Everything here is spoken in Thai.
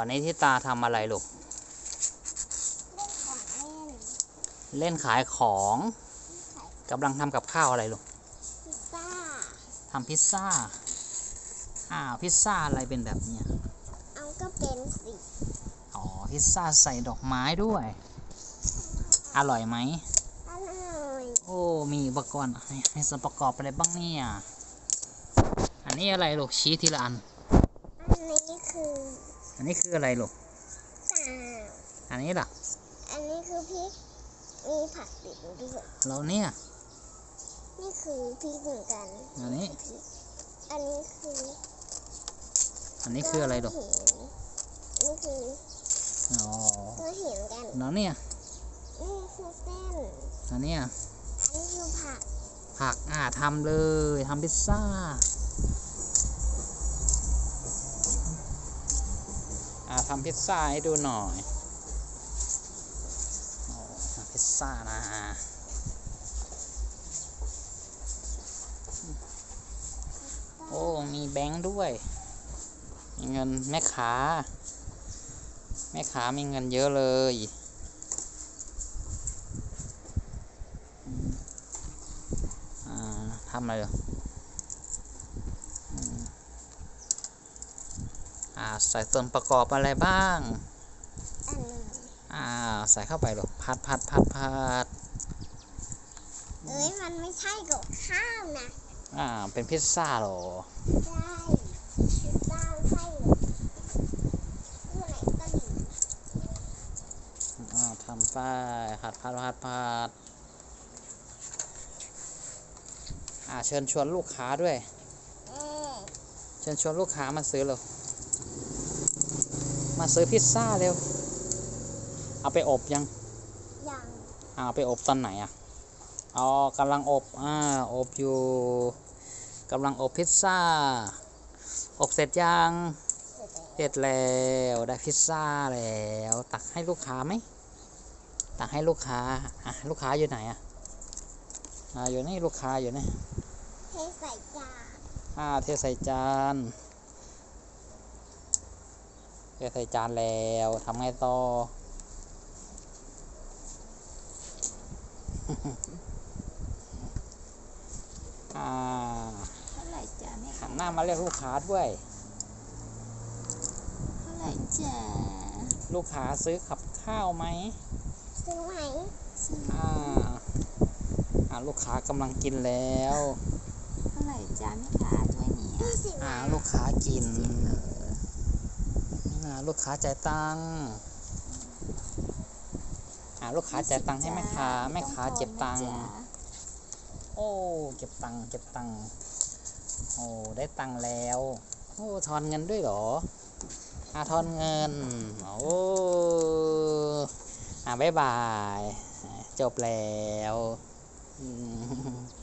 วันนี้ที่ตาทำอะไรลูก เล่นของเล่นเล่นขายของขายกำลังทำกับข้าวอะไรลูกพิซซ่าทำพิซซ่า อ้าว พิซซ่าอะไรเป็นแบบเนี้ยเอาก็เป็นสีอ๋อ พิซซ่าใส่ดอกไม้ด้วย อร่อยไหมอร่อย โอ้ มีอุปกรณ์ให้ให้ส่วนประกอบอะไรบ้างเนี่ย อันนี้อะไรลูกชี้ทีละอัน อันนี้คือ อันนี้คืออะไรลูกตาอันนี้ล่ะ อันนี้คือพริก มีผักติดอยู่ด้วยเราเนี่ย นี่คือพริกเหมือนกัน อันนี้พริกอันนี้คือ อันนี้คืออะไรลูกก้นหินนี่คืออ๋อตัวหินกันแล้วเนี่ย นี่คือเส้น อันเนี้ยอันนี้คือผัก ผักอ่าทำเลยทำพิซซ่า ทำพิซซ่าให้ดูหน่อยโอ้ทำพิซซ่านะโอ้ มีแบงค์ด้วยมีเงินแม่ค้าแม่ค้ามีเงินเยอะเลยทำอะไรเหรอมอ่า ใส่ส่วนประกอบอะไรบ้างอันนี้อ่าใส่เข้าไปหรอพัดพัดพัดพัดเอ้ยมันไม่ใช่กับข้าวนะอ่าเป็นพิซซ่าเหรอใช่พิซซ่าไส้อยู่ไหนก็ดีอ่าทำไปผัดผัดผัดผัดอ่าเชิญชวนลูกค้าด้วยเออเชิญชวนลูกค้ามาซื้อเร็ว มาซื้อพิซซ่าเร็ว เอาไปอบยัง ยังอ่าเอาไปอบตอนไหนอะอ๋อกำลังอบ อ่า อบอยู่กำลังอบพิซซ่า อบเสร็จยังเสร็จแล้วเสร็จแล้ว ได้พิซซ่าแล้ว ตักให้ลูกค้าไหม ตักให้ลูกค้า อะ ลูกค้าอยู่ไหนอะ อ่า อยู่นี่ลูกค้าอยู่นี่เทใส่จาน อ่า เทใส่จาน เทใส่จานแล้วทำไงต่ออ่าเท่าไหร่จ้าแม่หันหน้ามาเรียกลูกค้าด้วยเท่าไหร่จ้าลูกค้าซื้อกับข้าวไหมซื้อไหมซื้ออ่าอ่าลูกค้ากำลังกินแล้วเท่าไหร่จ้าแม่ค้าด้วยนี้ยี่สิบอ่าลูกค้ากินอ่า ลูกค้าจ่ายตังค์อ่าลูกค้าจ่ายตังค์ให้แม่ค้าแม่ค้าเก็บตังค์โอ้เก็บตังค์เก็บตังค์โอ้ได้ตังค์แล้วโอ้ทอนเงินด้วยเหรออาทอนเงินโอ้อาบ๊ายบาย จบแล้ว